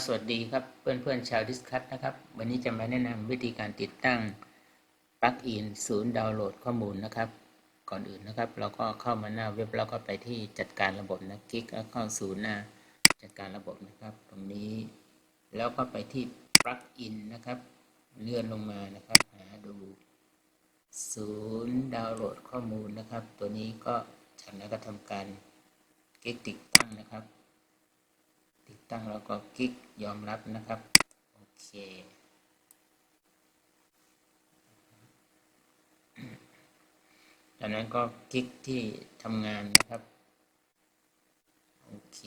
สวัสดีครับเพื่อนๆชาวดิสคัทนะครับ วันนี้จะมาแนะนำวิธีการติดตั้งปลั๊กอินศูนย์ดาวน์โหลดข้อมูลนะครับ ก่อนอื่นนะครับ เราก็เข้ามาหน้าเว็บแล้วก็ไปที่จัดการระบบนะคลิกแล้วเข้าศูนย์หน้าจัดการระบบนะครับ ตรงนี้ แล้วก็ไปที่ปลั๊กอินนะครับ เลื่อนลงมานะครับ หาดูศูนย์ดาวน์โหลดข้อมูลนะครับ ตัวนี้ก็จากนั้นก็ทำการคลิกติดตั้งนะครับ ติดตั้งแล้วก็คลิกยอมรับนะครับ โอเค จากนั้นก็คลิกที่ทำงานนะครับ โอเค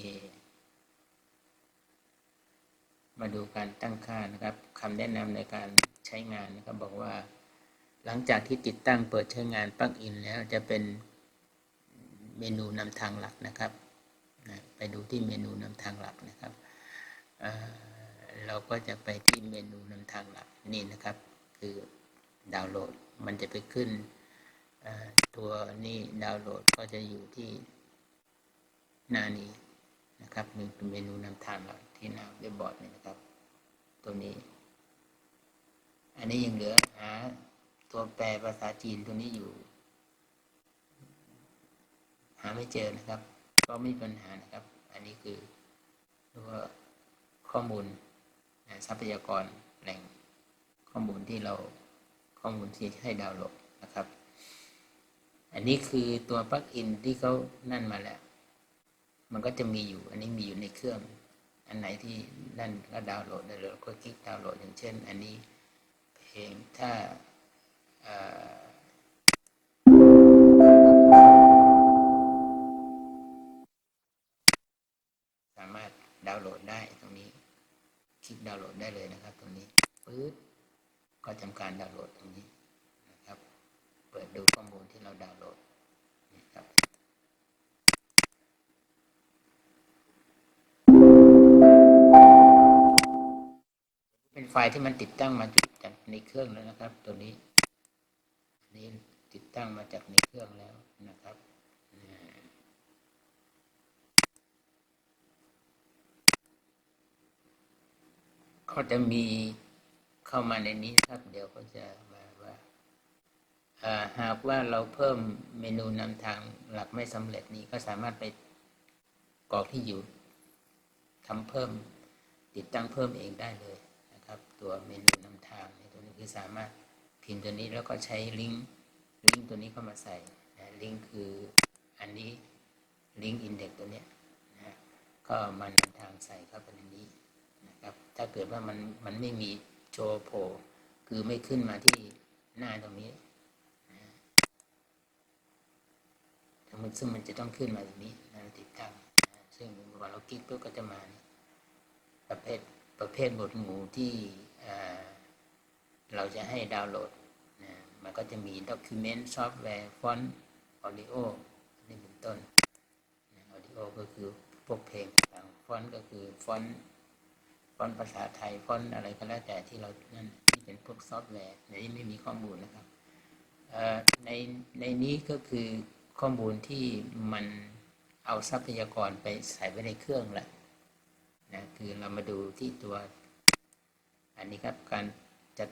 มาดูการตั้งค่านะครับคำแนะนำในการใช้งานนะครับบอกว่า หลังจากที่ติดตั้งเปิดใช้งานปลั๊กอินแล้วจะเป็นเมนูนำทางหลักนะครับ นะไปดูที่เมนูนำทางหลักนะครับเเราก็จะไปที่เมนูนำทางหลักนี่นะครับ คือดาวน์โหลดมันจะไปขึ้นตัวนี้ดาวน์โหลดก็จะอยู่ที่หน้านี้นะครับนี่เป็นเมนูนำทางหลักที่หน้าเว็บบอร์ดนี่นะครับ ตัวนี้ อันนี้ยังเหลือหาตัวแปลภาษาจีนตัวนี้อยู่ หาไม่เจอนะครับ ก็ไม่มีปัญหานะครับ อันนี้คือตัวข้อมูลทรัพยากรแหล่งข้อมูลที่เราข้อมูลที่ให้ดาวน์โหลดนะครับ อันนี้คือตัวปลั๊กอินที่เขานั่นมาแล้ว มันก็จะมีอยู่ อันนี้มีอยู่ในเครื่อง อันไหนที่นั่นก็ดาวน์โหลดได้เลยก็คลิกดาวน์โหลดอย่างเช่น อันนี้เพลงถ้าามารถดาวน์โหลดได้ตรงนี้ คลิกดาวน์โหลดได้เลยนะครับ ตรงนี้ปื๊ดก็ทำการดาวน์โหลดตรงนี้นะครับ เปิดดูข้อมูลที่เราดาวน์โหลดนะครับเป็นไฟล์ที่มันติดตั้งมาจากในเครื่องแล้วนะครับ ตัวนี้นนี้ติดตั้งมาจากในเครื่องแล้วนะครับ ก็จะมีเข้ามาในนี้ครับ เดี๋ยวก็จะมาว่าหากว่าเราเพิ่มเมนูนำทางหลักไม่สำเร็จนี้ก็สามารถไปกรอกที่อยู่ทำเพิ่มติดตั้งเพิ่มเองได้เลยนะครับ ตัวเมนูนำทางในตัวนี้คือสามารถพิมพ์ตัวนี้แล้วก็ใช้ลิงก์ลิงก์ตัวนี้เข้ามาใส่นะลิงก์คืออันนี้ลิงก์อินเด็กตัวเนี้ยนะก็มันนำทางใส่เข้าไปในนี้นะครับ ถ้าเกิดว่ามันมันไม่มีโชว์โผล่คือไม่ขึ้นมาที่หน้าตรงนี้ทั้งหมดซึ่งมันจะต้องขึ้นมาตรงนี้นะติดตั้งซึ่งเวลาเราคลิกปุ๊บก็จะมาประเภทประเภทหมวดหมู่ที่เราจะให้ดาวน์โหลดนะมันก็จะมี Document Software Font Audio นี่เป็นต้นนะ Audio ก็คือพวกเพลงต่างฟอนต์ก็คือฟอนต์ ฟอนต์ภาษาไทยฟอนต์อะไรก็แล้วแต่ที่เรานั่นที่เป็นพวกซอฟต์แวร์ในนี้ไม่มีข้อมูลนะครับในในนี้ก็คือข้อมูลที่มันเอาทรัพยากรไปใส่ไว้ในเครื่องแหละนะคือเรามาดูที่ตัว อันนี้ครับการจัด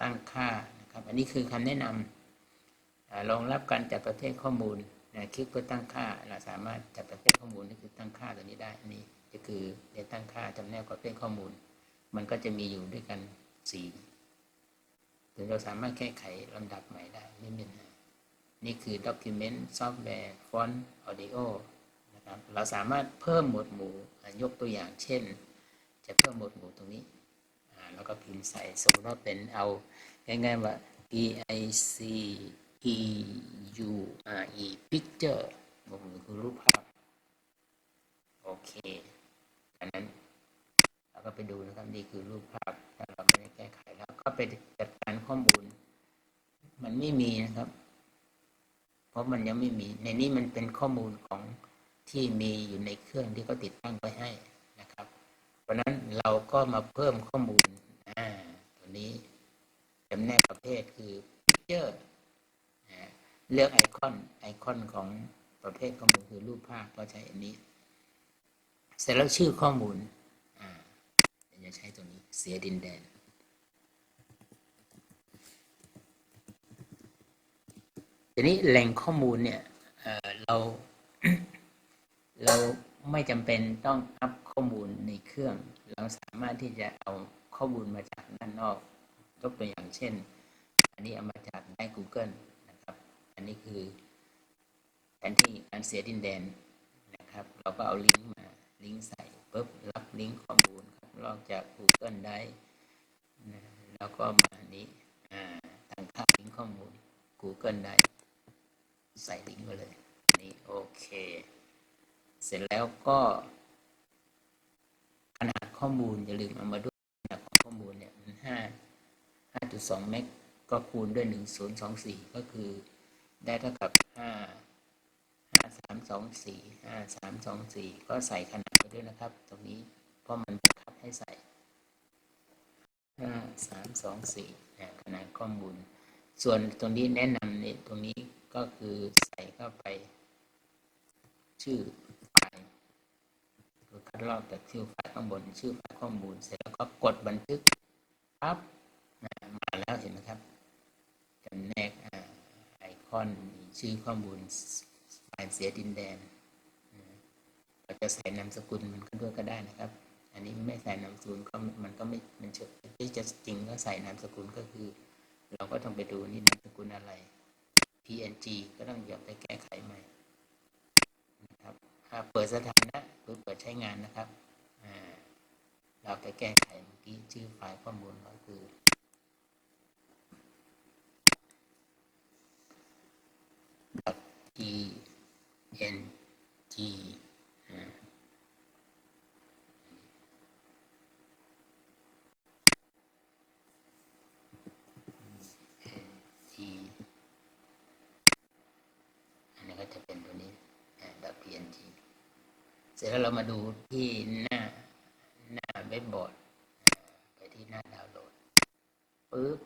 ตั้งค่านะครับ อันนี้คือคำแนะนำรองรับการจัดประเภทข้อมูลนะคลิกเพื่อตั้งค่าเราสามารถจัดประเภทข้อมูลนี่คือตั้งค่าตัวนี้ได้อันนี้ ก็คือในตั้งค่าจำแนกประเภทข้อมูล มันก็จะมีอยู่ด้วยกันสี่ถึงเราสามารถแก้ไขลำดับใหม่ได้ไม่มีปัญหานี่คือ Document Software Font Audio นะครับเราสามารถเพิ่มหมวดหมู่ยกตัวอย่างเช่น จะเพิ่มหมวดหมู่ตรงนี้แล้วก็พิมพ์ใส่สมมติว่าเป็นเอาง่ายๆว่า P I C E U R E Picture หมวดหมู่คือรูปภาพ โอเค อันนั้น เราก็ไปดูนะครับนี่คือรูปภาพถ้าเราไม่ได้แก้ไขแล้วก็ไปจัดการข้อมูล มันไม่มีนะครับ เพราะมันยังไม่มี ในนี้มันเป็นข้อมูลของที่มีอยู่ในเครื่องที่เขาติดตั้งไว้ให้นะครับ เพราะนั้นเราก็มาเพิ่มข้อมูลอ่าตัวนี้จำแนกประเภทคือ picture เลือกไอคอนไอคอนของประเภทข้อมูลคือรูปภาพก็ใช้อันนี้ เสร็จแล้วชื่อข้อมูลจะใช้ตัวนี้เสียดินแดน ทีนี้แหล่งข้อมูลเนี่ยเเรา เราไม่จำเป็นต้องอัพข้อมูลในเครื่อง เราสามารถที่จะเอาข้อมูลมาจากด้านนอก ยกตัวอย่างเช่น อันนี้เอามาจากใน Google นะครับ อันนี้คือแผนที่การเสียดินแดนนะครับ เราก็เอาลิงก์มา ลิงก์ใส่ปุ๊บรับ ลิงก์ข้อมูลครับลอกจาก Google ได้นะแล้วก็มานี้อ่าตั้งค่าลิงก์ข้อมูล Google ได้ใส่ลิงก์ไว้เลยนี่โอเค เสร็จแล้วก็ขนาดข้อมูลอย่าลืมเอามาด้วยขนาดของข้อมูลเนี่ยมันห้าห้าจุดสองเมกก็คูณด้วยหนึ่งศูนย์สองสี่ก็คือได้เท่ากับห้าห้าสามสองสี่ห้าสามสองสี่ก็ใส่ขนาดไปด้วยนะครับ ตรงนี้ เพราะมันบังคับให้ใส่ห้าสามสองสี่ขนาดข้อมูล ส่วนตรงนี้แนะนำเนี่ยตรงนี้ก็คือใส่เข้าไป ชื่อไฟล์คัดลอกจากชื่อไฟล์ข้างบน ชื่อไฟล์ข้อมูล เสร็จแล้วก็กดบันทึกปั๊บมาแล้วเห็นไหมครับจำแนกไอคอนมีชื่อข้อมูลไฟล์เสียดินแดนเราจะใส่นามสกุลมันก็ด้วยก็ได้นะครับ อันนี้ไม่ใส่นามสกุลก็มันก็ไม่มันเฉยที่จะจริงก็ใส่นามสกุลก็คือ เราก็ต้องไปดูนี่นามสกุลอะไร PNG ก็ต้องอย่าไปแก้ไขใหม่นะครับเปิดสถานะหรือเปิดใช้งานนะครับเราไปแก้ไขเมื่อกี้ชื่อไฟล์ข้อมูลก็คือ .png อ่า T อันนี้ก็จะเป็นตัวนี้อ่า .png เส ร็จแล้วเรามาดูที่หน้าหน้าเว็บบอร์ดไปที่หน้าดาวน์โหลดปุ๊บ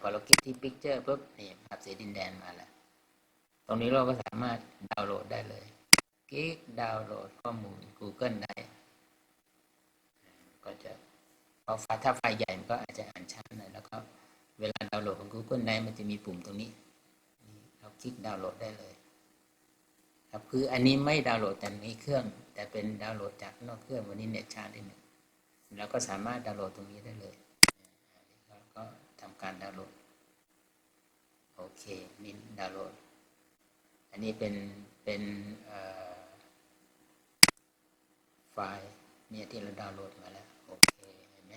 พอเราคลิกที่ Picture ปุ๊บนี่ภาพสีดินแดนมาแล้ว ตรงนี้เราก็สามารถดาวน์โหลดได้เลยคลิกดาวน์โหลดข้อมูล Google ได้ ก็จะพอไฟถ้าไฟใหญ่มันก็อาจจะอ่านช้าหน่อยแล้วก็เวลาดาวน์โหลดของ Google Drive มันจะมีปุ่มตรงนี้เราคลิกดาวน์โหลดได้เลย ครับคืออันนี้ไม่ดาวน์โหลดแต่ในเครื่อง แต่เป็นดาวน์โหลดจากนอกเครื่องวันนี้เน็ตช้าได้หนึ่งแล้วก็สามารถดาวน์โหลดตรงนี้ได้เลยอ่าอันนี้ก็ก็ทำการดาวน์โหลดโอเคนี่ดาวน์โหลด อันนี้เป็นเป็นไฟล์เนี่ยที่เราดาวน์โหลดมาแล้วโอเคเห็นไหม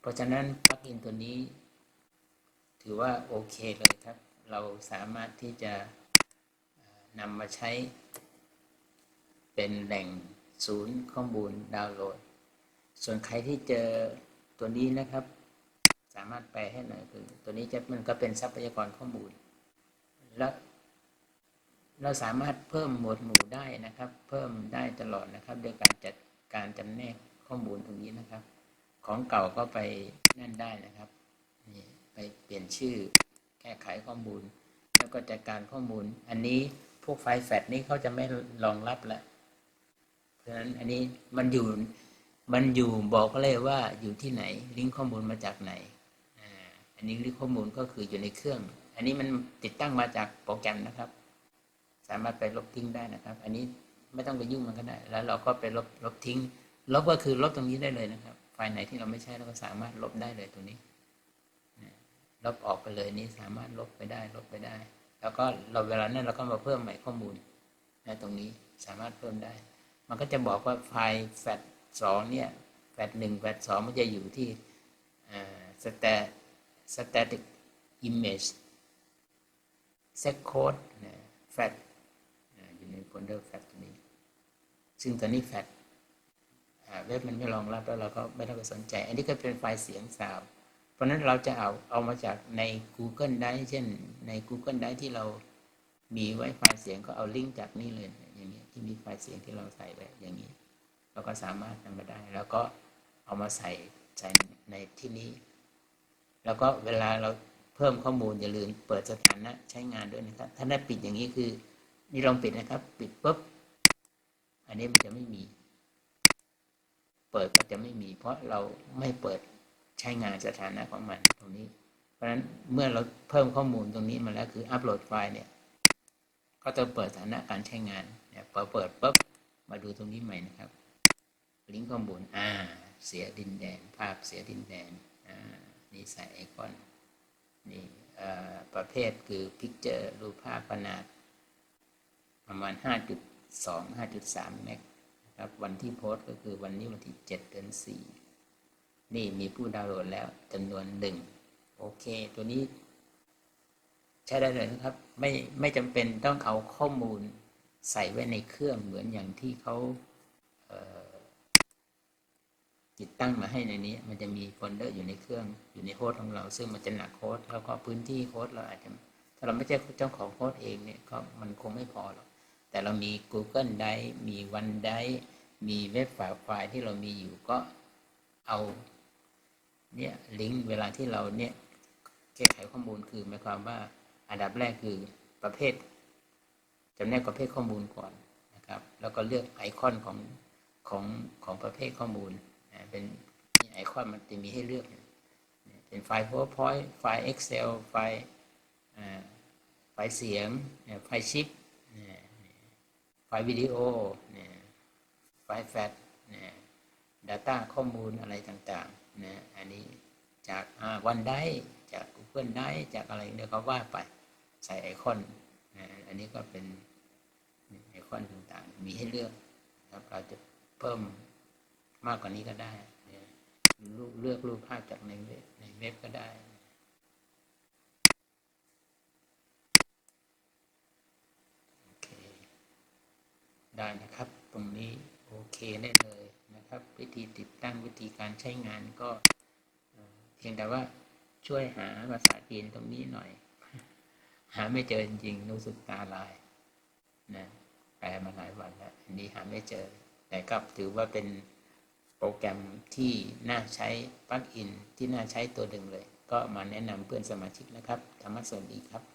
เพราะฉะนั้นปลั๊กอินตัวนี้ ถือว่าโอเคเลยครับ เราสามารถที่จะ นำมาใช้ เป็นแหล่งศูนย์ข้อมูลดาวน์โหลด ส่วนใครที่เจอตัวนี้นะครับ สามารถแปลให้หน่อยคือตัวนี้จะมันก็เป็นทรัพยากรข้อมูล และเราสามารถเพิ่มหมวดหมู่ได้นะครับ เพิ่มได้ตลอดนะครับโดยการจัดการจำแนกข้อมูลตรงนี้นะครับ ของเก่าก็ไปนั่นได้นะครับนี่ไปเปลี่ยนชื่อแก้ไขข้อมูล แล้วก็จัดการข้อมูลอันนี้ พวกไฟล์แฟลชนี้เขาจะไม่รองรับแล้วเพราะฉะนั้นอันนี้มันอยู่มันอยู่บอกเลยว่าอยู่ที่ไหน ลิงก์ข้อมูลมาจากไหนอันนี้ลิงก์ข้อมูลก็คืออยู่ในเครื่อง อันนี้มันติดตั้งมาจากโปรแกรมนะครับ สามารถไปลบทิ้งได้นะครับ อันนี้ไม่ต้องไปยุ่งมันก็ได้ แล้วเราก็ไปลบลบทิ้ง ลบก็คือลบตรงนี้ได้เลยนะครับ ไฟล์ไหนที่เราไม่ใช้เราก็สามารถลบได้เลยตรงนี้ลบออกไปเลยนี่สามารถลบไปได้ลบไปได้ แล้วก็เราเวลานั้นเราก็มาเพิ่มใหม่ข้อมูลนะตรงนี้สามารถเพิ่มได้ มันก็จะบอกว่าไฟล์แฟตสองเนี่ยแฟตหนึ่งแฟตสองมันจะอยู่ที่สแตสแตติกอิมเมจเซตโคดแฟตอยู่ในโฟลเดอร์แฟตตัวนี้ ซึ่งตอนนี้แฟตเว็บมันไม่รองรับแล้วเราก็ไม่ต้องไปสนใจ อันนี้ก็เป็นไฟล์เสียงซาว เพราะนั้นเราจะเอาเอามาจากใน Google Drive เช่นใน Google Drive ที่เรามีไว้ไฟล์เสียงก็เอาลิงก์จากนี่เลย อย่างนี้ที่มีไฟล์เสียงที่เราใส่ไว้อย่างนี้ เราก็สามารถนำมาได้ แล้วก็เอามาใส่ใส่ในที่นี้ แล้วก็เวลาเราเพิ่มข้อมูลอย่าลืมเปิดสถานะใช้งานด้วยนะครับ ถ้าได้ปิดอย่างนี้คือ นี่ลองปิดนะครับ ปิดปุ๊บ อันนี้มันจะไม่มี เปิดก็จะไม่มี เพราะเราไม่เปิด ช้งานสถานะของมันตรงนี้ เพราะฉะนั้นเมื่อเราเพิ่มข้อมูลตรงนี้มาแล้วคืออัปโหลดไฟล์เนี่ย ก็จะเปิดสถานะการใช้งานเนี่ยพอเปิดปุ๊บมาดูตรงนี้ใหม่นะครับ ลิงก์ข้อมูลอ่าเสียดินแดน ภาพเสียดินแดนอ่านี่ใส่ไอคอนนี่เอ่อประเภทคือ Picture รูปภาพขนาด ประมาณ 5.2 5.3เมกนะครับวันที่โพสต์ก็คือวันนี้วันที่ 7 เดือน4 นี่มีผู้ดาวน์โหลดแล้วจำนวนหนึ่งโอเค ตัวนี้ ใช้ได้เลยนะครับ ไม่ไม่จำเป็นต้องเอาข้อมูลใส่ไว้ในเครื่องเหมือนอย่างที่เขาเติดตั้งมาให้ในนี้ มันจะมีโฟลเดอร์อยู่ในเครื่องอยู่ในโฮสต์ของเรา ซึ่งมันจะหนักโฮสต์แล้วก็พื้นที่โฮสต์เราอาจจะถ้าเราไม่ใช่เจ้าของโฮสต์เองเนี่ยก็มันคงไม่พอหรอกแต่เรามี Google Drive มี OneDrive มีเว็บไฟล์ที่เรามีอยู่ก็เอา เนี่ยลิงก์เวลาที่เราเนี่ยแก้ไขข้อมูลคือหมายความว่าอันดับแรกคือประเภทจำแนกประเภทข้อมูลก่อนนะครับ แล้วก็เลือกไอคอนของของของประเภทข้อมูลนะเป็นมีไอคอนมันจะมีให้เลือกเนี่ยเป็นไฟล์ PowerPoint ไฟล์ Excel ไฟล์ไฟล์เสียง ไฟล์ชิปไฟล์วิดีโอเนี่ยไฟล์แฟลชเนี่ย Data ข้อมูลอะไรต่างๆ นะอันนี้จากวันได้จาก Google ได้จากอะไรเนี่ยเขาว่าไปใส่ไอคอนนะอันนี้ก็เป็นไอคอนต่างๆ มีให้เลือกนะครับเราจะเพิ่มมากกว่านี้ก็ได้นะรูปเลือกรูปภาพจากในเว็บในเว็บก็ได้ได้นะครับ ตรงนี้โอเคได้เลย นะครับ วิธีติดตั้งวิธีการใช้งานก็เพียงแต่ว่าช่วยหาภาษาจีนตรงนี้หน่อย หาไม่เจอจริงรู้สึกตาลายนะแปลมาหลายวันแล้วอันนี้หาไม่เจอ แต่ก็ถือว่าเป็นโปรแกรมที่น่าใช้ปลั๊กอินที่น่าใช้ตัวหนึ่งเลย ก็มาแนะนำเพื่อนสมาชิกนะครับธรรมะสวัสดีครับ